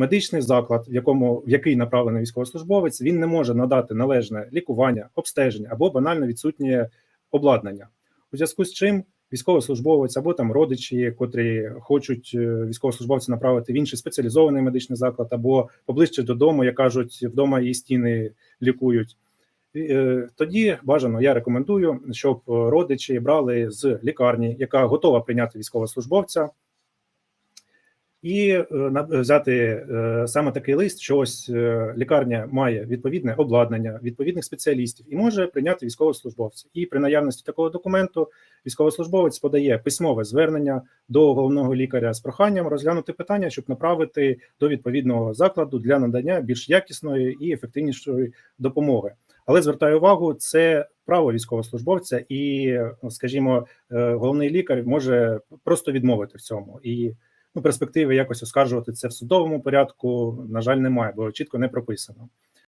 медичний заклад, в якому в який направлений військовослужбовець, він не може надати належне лікування, обстеження або банально відсутнє обладнання. У зв'язку з чим військовослужбовець або там родичі, котрі хочуть е, військовослужбовця направити в інший спеціалізований медичний заклад, або поближче додому, як кажуть, вдома і стіни лікують. Е, Тоді бажано, я рекомендую, щоб родичі брали з лікарні, яка готова прийняти військовослужбовця, і е, взяти е, саме такий лист, що ось е, лікарня має відповідне обладнання, відповідних спеціалістів і може прийняти військовослужбовця. І при наявності такого документу військовослужбовець подає письмове звернення до головного лікаря з проханням розглянути питання, щоб направити до відповідного закладу для надання більш якісної і ефективнішої допомоги. Але звертаю увагу, це право військовослужбовця, і, скажімо, головний лікар може просто відмовити в цьому. І ну, перспективи якось оскаржувати це в судовому порядку, на жаль, немає, бо чітко не прописано.